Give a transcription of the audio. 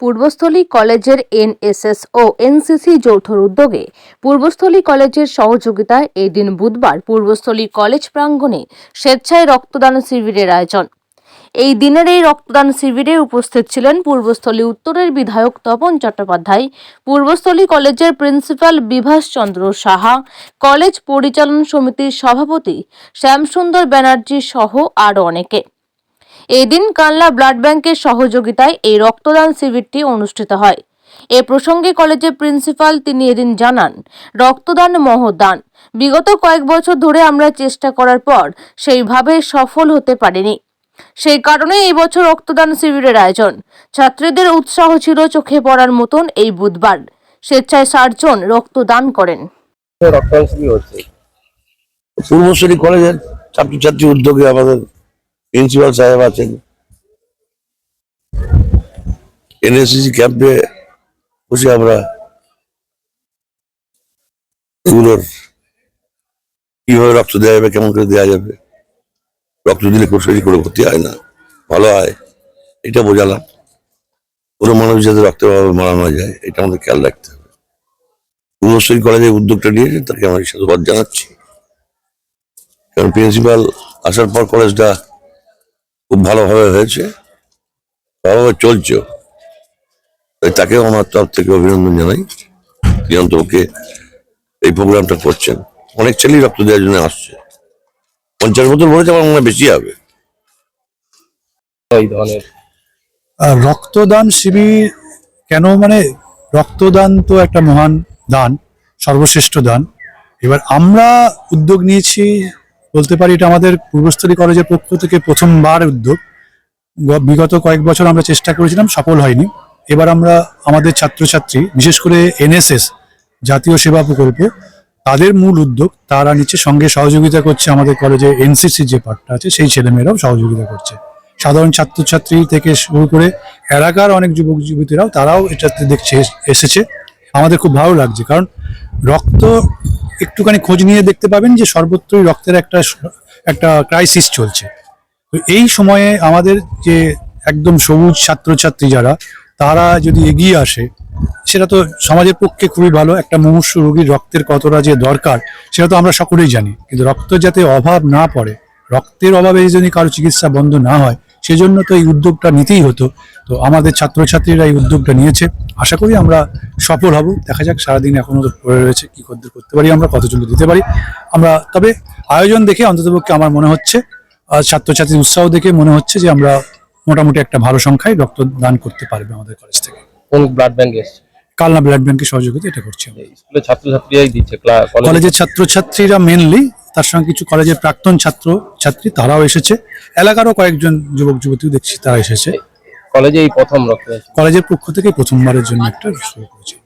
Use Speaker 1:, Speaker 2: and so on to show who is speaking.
Speaker 1: পূর্বস্থলী কলেজের এনএসএস ও এনসিসি যৌথ উদ্যোগে পূর্বস্থলী কলেজের সহযোগিতায় এই দিন বুধবার পূর্বস্থলী কলেজ প্রাঙ্গণে স্বেচ্ছায় রক্তদান শিবিরের আয়োজন। এই দিনের এই রক্তদান শিবিরে উপস্থিত ছিলেন পূর্বস্থলী উত্তরের বিধায়ক তপন চট্টোপাধ্যায়, পূর্বস্থলী কলেজের প্রিন্সিপাল বিভাস চন্দ্র সাহা, কলেজ পরিচালন সমিতির সভাপতি শ্যামসুন্দর ব্যানার্জি সহ আরও অনেকে। এদিন কানলা ব্লাড ব্যাংকের সহযোগিতায় এই রক্তদান শিবিরটি অনুষ্ঠিত হয়। এ প্রসঙ্গে কলেজের প্রিন্সিপাল তিনি এদিন জানান, রক্তদান মহদান। বিগত কয়েক বছর ধরে আমরা চেষ্টা করার পর সেইভাবে সফল হতে পারিনি। সেই কারণে এই বছর রক্তদান শিবিরের আয়োজন। ছাত্রীদের উৎসাহ ছিল চোখে পড়ার মতন এই বুধবার। স্বেচ্ছায় ষাটজন রক্তদান করেন।
Speaker 2: পূর্বশ্রী কলেজের ছাত্রছাত্রী উদ্যোগে আমাদের প্রিন্সিপাল সাহেব আছেন এনএসসি ক্যাম্পে বসে আমরা এগুলোর কীভাবে রক্ত দেওয়া যাবে, কেমন করে দেওয়া যাবে, রক্ত দিলে খুব শরীর করে ক্ষতি হয় না, ভালো হয়, এটা বোঝালাম। কোনো মানুষ যাতে রক্তের অভাবে মারানো যায়, এটা আমাদের খেয়াল রাখতে হবে। পূর্বশ্রী কলেজের উদ্যোগটা নিয়েছে তাকে আমি সাধুবাদ জানাচ্ছি। কারণ প্রিন্সিপাল আসার পর কলেজটা খুব ভালোভাবে হয়েছে। ভালোভাবে চলছে। তাই তাকেও আমার তরফ থেকে অভিনন্দন জানাই। তিনি অন্তকে এই প্রোগ্রামটা করছেন। অনেক ছেলেই রক্ত দেওয়ার জন্য আসছে। পঞ্চাশ বছর বলেছে আমার মনে বেশি হবে।
Speaker 3: রক্তদান শিবির কেন মানে রক্তদান তো একটা মহান দান সর্বশ্রেষ্ঠ দান। এবার আমরা উদ্যোগ নিয়েছি বলতে পারি এটা আমাদের পূর্বস্থলী কলেজের পক্ষ থেকে প্রথমবার উদ্যোগ। বিগত কয়েক বছর আমরা চেষ্টা করেছিলাম, সফল হয়নি। এবার আমরা আমাদের ছাত্রছাত্রী, বিশেষ করে এনএসএস জাতীয় সেবা প্রকল্প, তাদের মূল উদ্যোগ, তারা নিচ্ছে সঙ্গে সহযোগিতা করছে আমাদের কলেজে এনসিসি যে পার্টটা আছে, সেই ছেলেমেয়েরাও সহযোগিতা করছে। সাধারণ ছাত্রছাত্রী থেকে শুরু করে এলাকার অনেক যুবক যুবতীরাও, তারাও এটাতে দেখছে, এসেছে। আমাদের খুব ভালো লাগছে, কারণ রক্ত একটুখানি খোঁজ নিয়ে দেখতে পাবেন যে সর্বত্রই রক্তের একটা একটা ক্রাইসিস চলছে। তো এই সময়ে আমাদের যে একদম সবুজ ছাত্রছাত্রী যারা, তারা যদি এগিয়ে আসে, সেটা তো সমাজের পক্ষে খুবই ভালো। একটা মুমূর্ষু রোগীর রক্তের কতটা যে দরকার, সেটা তো আমরা সকলেই জানি। কিন্তু রক্ত যাতে অভাব না পড়ে, রক্তের অভাবে যদি কারও চিকিৎসা বন্ধ না হয় সেজন্য তো এই উদ্যোগটা নিতেই হতো। তো আমাদের ছাত্রছাত্রীরা এই উদ্যোগটা নিয়েছে। আশা করি আমরা সফল হব। দেখা যাক সারাদিন এখনও তো পড়ে রয়েছে কি করতে করতে পারি আমরা কতজন দিতে পারি। আমরা তবে আয়োজন দেখে অন্ততপক্ষে আমার মনে হচ্ছে ছাত্রছাত্রীর উৎসাহ দেখে মনে হচ্ছে যে আমরা মোটামুটি একটা ভালো সংখ্যায় রক্ত দান করতে পারবে আমাদের কলেজ থেকে।
Speaker 4: কোন ব্লাড ব্যাংক এসছে?
Speaker 3: কালনা ব্লাড ব্যাংকের সহযোগিতা এটা করছি
Speaker 4: ছাত্রছাত্রীরাই দিচ্ছে ক্লা- কলেজে
Speaker 3: কলেজের ছাত্রছাত্রীরা মেনলি তার সঙ্গে কিছু কলেজের প্রাক্তন ছাত্র ছাত্রী তারাও এসেছে। এলাকারও কয়েকজন যুবক যুবতী দেখছি তারা এসেছে।
Speaker 4: কলেজে এই প্রথম রক্ত
Speaker 3: কলেজের পক্ষ থেকে প্রথমবারের জন্য একটা শুরু করেছে।